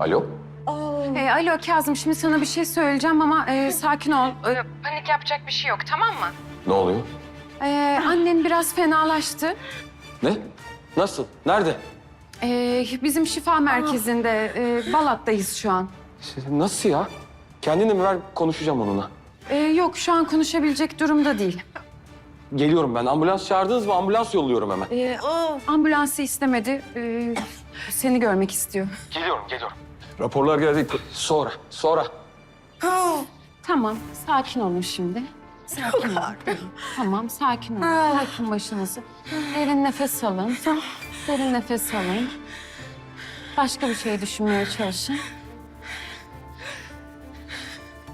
Alo? E, alo Kazım şimdi sana bir şey söyleyeceğim ama e, sakin ol. E, panik yapacak bir şey yok tamam mı? Ne oluyor? E, annen biraz fenalaştı. Ne? Nasıl? Nerede? E, bizim şifa merkezinde e, Balat'tayız şu an. Nasıl ya? Kendini mi ver konuşacağım onunla. E, yok şu an konuşabilecek durumda değil. Geliyorum ben. Ambulans çağırdınız mı? Ambulans yolluyorum hemen. E, ambulansı istemedi. E, seni görmek istiyor. Geliyorum, geliyorum. Raporlar geldi. Sonra, sonra. Tamam sakin olun şimdi. Sakin olun. Tamam sakin olun. Sakin başınızı. Derin nefes alın. Derin nefes alın. Başka bir şey düşünmeye çalışın.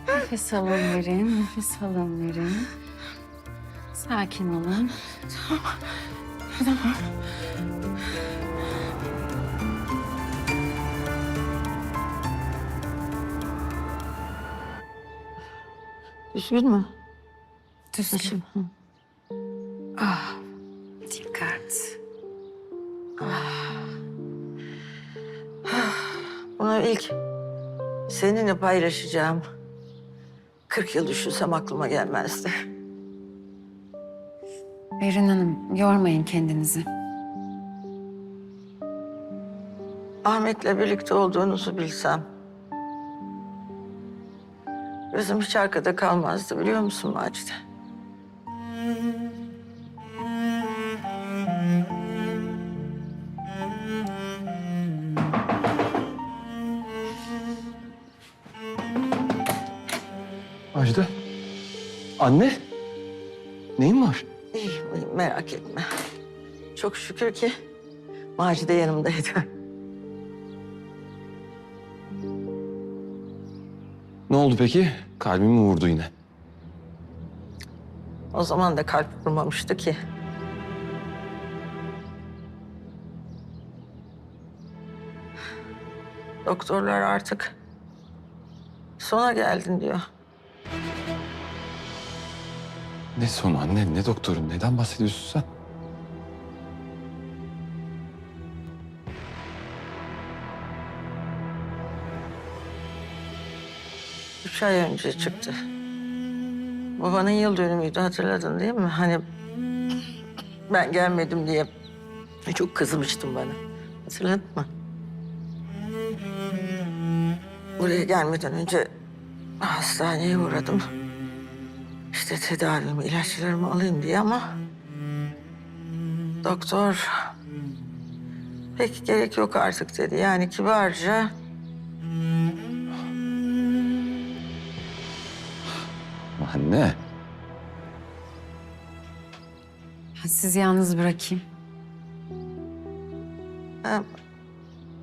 Nefes alın verin. Nefes alın verin. Sakin olun. Düzgün mü? Düzgün. Ah, dikkat. Bunu ilk seninle paylaşacağım. 40 yıl düşünsem aklıma gelmezdi. Berin Hanım, yormayın kendinizi. Ahmet'le birlikte olduğunuzu bilsem... ...gözüm hiç arkada kalmazdı biliyor musun Macide? Ajda. Anne. Neyin var? İyiyim, iyiyim, merak etme. Çok şükür ki Macide yanımdaydı. Ne oldu peki? Kalbimi mi vurdu yine? O zaman da kalp vurmamıştı ki. Doktorlar artık sona geldin diyor. Ne sonu anne, ne doktoru? Neden bahsediyorsun sen? Üç ay önce çıktı. Babanın yıl dönümüydü hatırladın değil mi? Hani ben gelmedim diye çok kızmıştın bana. Hatırladın mı? Buraya gelmeden önce hastaneye uğradım. İşte tedavimi, ilaçlarımı alayım diye ama... Doktor pek gerek yok artık dedi. Yani kibarca Anne. Ben sizi yalnız bırakayım. Ha,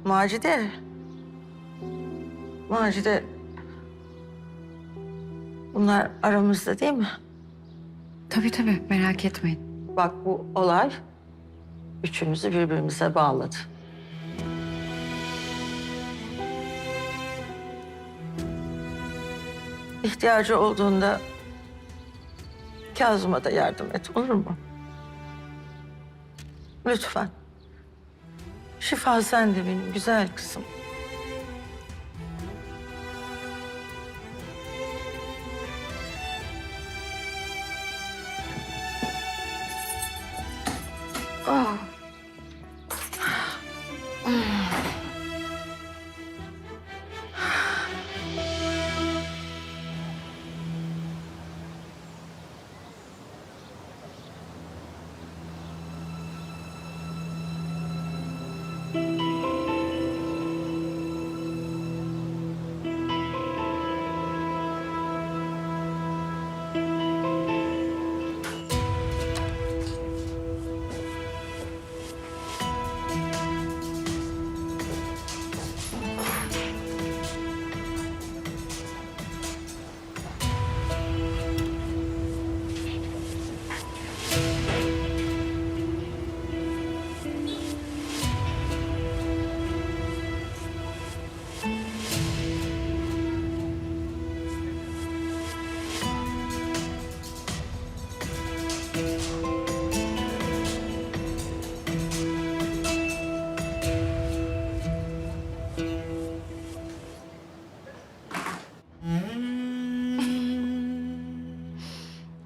Macide. Macide. Bunlar aramızda değil mi? Tabii tabii, merak etmeyin. Bak bu olay üçümüzü birbirimize bağladı. İhtiyacı olduğunda Kazım'a da yardım et olur mu? Lütfen. Şifa sen de benim güzel kızım.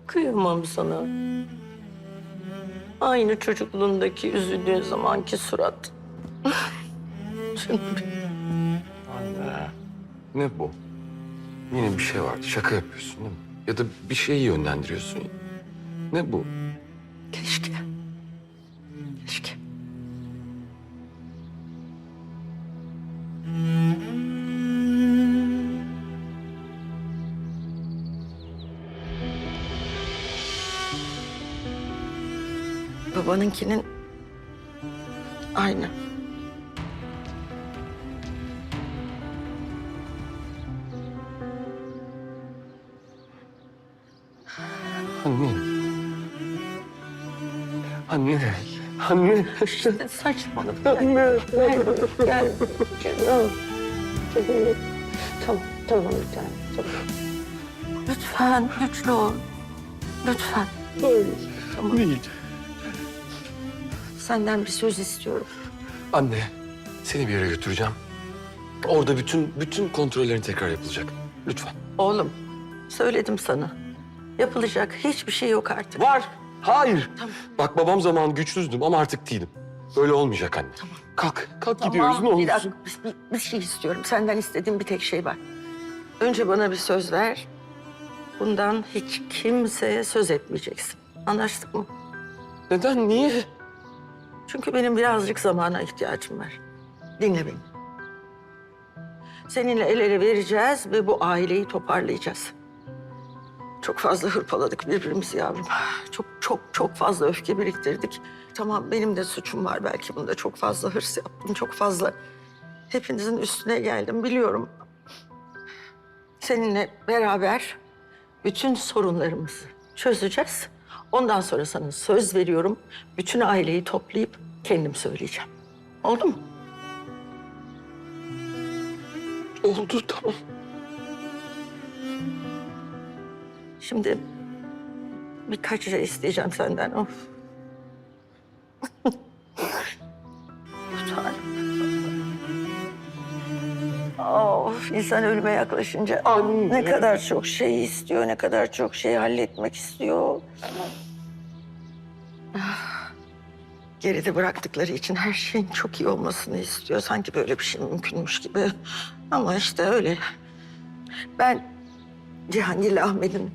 Kıyamam sana. Aynı çocukluğundaki üzüldüğün zamanki surat. Anne. Ne bu? Yine bir şey var. Şaka yapıyorsun değil mi? Ya da bir şeyi yönlendiriyorsun. Ne bu? Babanınkinin aynı. Anne. Anne. Anne. Saçmalık. Anne. Gel, gel. Canım. Tamam, tamam bir. Tamam. Lütfen, güçlü ol. Lütfen. Tamam. Değil. Senden bir söz istiyorum. Anne. Seni bir yere götüreceğim. Orada bütün bütün kontrollerin tekrar yapılacak. Lütfen. Oğlum, söyledim sana. Yapılacak hiçbir şey yok artık. Var. Hayır. Tamam. Bak babam zaman güçsüzdüm ama artık değilim. Böyle olmayacak anne. Tamam. Kalk. Kalk gidiyoruz ne bir olursun. dakika, bir, bir şey istiyorum. Senden istediğim bir tek şey var. Önce bana bir söz ver. Bundan hiç kimseye söz etmeyeceksin. Anlaştık mı? Neden? Niye? Çünkü benim birazcık zamana ihtiyacım var. Dinle beni. Seninle el ele vereceğiz ve bu aileyi toparlayacağız. Çok fazla hırpaladık birbirimizi yavrum. Çok çok çok fazla öfke biriktirdik. Tamam benim de suçum var belki bunda. Çok fazla hırs yaptım, çok fazla hepinizin üstüne geldim biliyorum. Seninle beraber bütün sorunlarımızı çözeceğiz. Ondan sonra sana söz veriyorum. Bütün aileyi toplayıp kendim söyleyeceğim. Oldu mu? Oldu tamam. Şimdi birkaç şey isteyeceğim senden. Of. insan ölüme yaklaşınca Anne. ne kadar çok şey istiyor, ne kadar çok şey halletmek istiyor. Geride bıraktıkları için her şeyin çok iyi olmasını istiyor. Sanki böyle bir şey mümkünmüş gibi. Ama işte öyle. Ben Cihangir'le Ahmet'in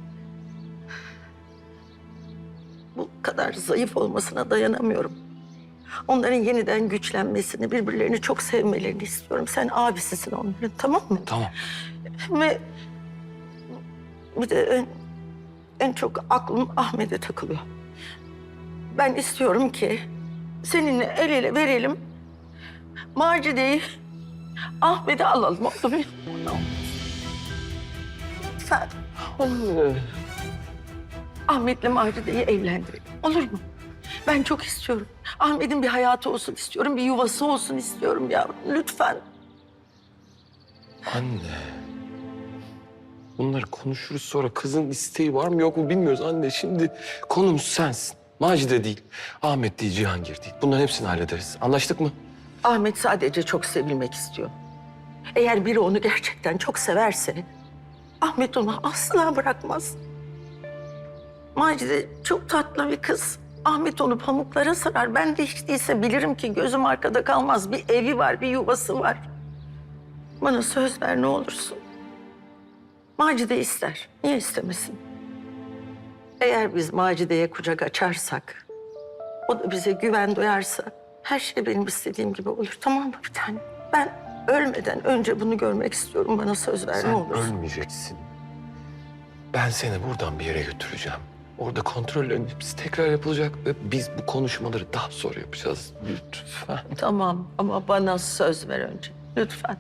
bu kadar zayıf olmasına dayanamıyorum. Onların yeniden güçlenmesini, birbirlerini çok sevmelerini istiyorum. Sen abisisin onların, tamam mı? Tamam. Ve bir de en, en çok aklım Ahmet'e takılıyor. Ben istiyorum ki seninle el ele verelim. Macide'yi Ahmet'e alalım oldu mu? Sen. Ahmet'le Macide'yi evlendirelim. Olur mu? Ben çok istiyorum. Ahmet'in bir hayatı olsun istiyorum. Bir yuvası olsun istiyorum yavrum. Lütfen. Anne. Bunları konuşuruz sonra. Kızın isteği var mı yok mu bilmiyoruz anne. Şimdi konumuz sensin. Macide değil, Ahmet değil, Cihangir değil. Bunların hepsini hallederiz. Anlaştık mı? Ahmet sadece çok sevilmek istiyor. Eğer biri onu gerçekten çok severse... ...Ahmet onu asla bırakmaz. Macide çok tatlı bir kız. Ahmet onu pamuklara sarar. Ben de hiç değilse bilirim ki gözüm arkada kalmaz. Bir evi var, bir yuvası var. Bana söz ver ne olursun. Macide ister. Niye istemesin? Eğer biz Macide'ye kucak açarsak... ...o da bize güven duyarsa... ...her şey benim istediğim gibi olur. Tamam mı bir tane? Ben ölmeden önce bunu görmek istiyorum. Bana söz ver ne Sen olursun. ölmeyeceksin. Ben seni buradan bir yere götüreceğim. Orada kontrollerin hepsi tekrar yapılacak ve biz bu konuşmaları daha sonra yapacağız. Lütfen. Tamam ama bana söz ver önce. Lütfen.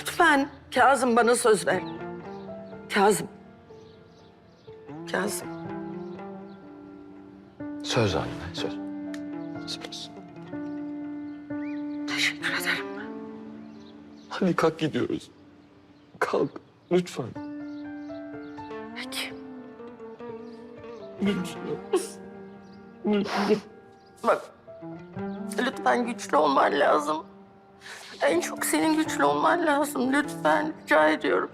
Lütfen. Kazım bana söz ver. Kazım. Kazım. Söz anne, söz. Söz. Teşekkür ederim. Hadi kalk gidiyoruz. Kalk, lütfen. Peki. Lütfen. Bak. Lütfen güçlü olman lazım. En çok senin güçlü olman lazım. Lütfen rica ediyorum.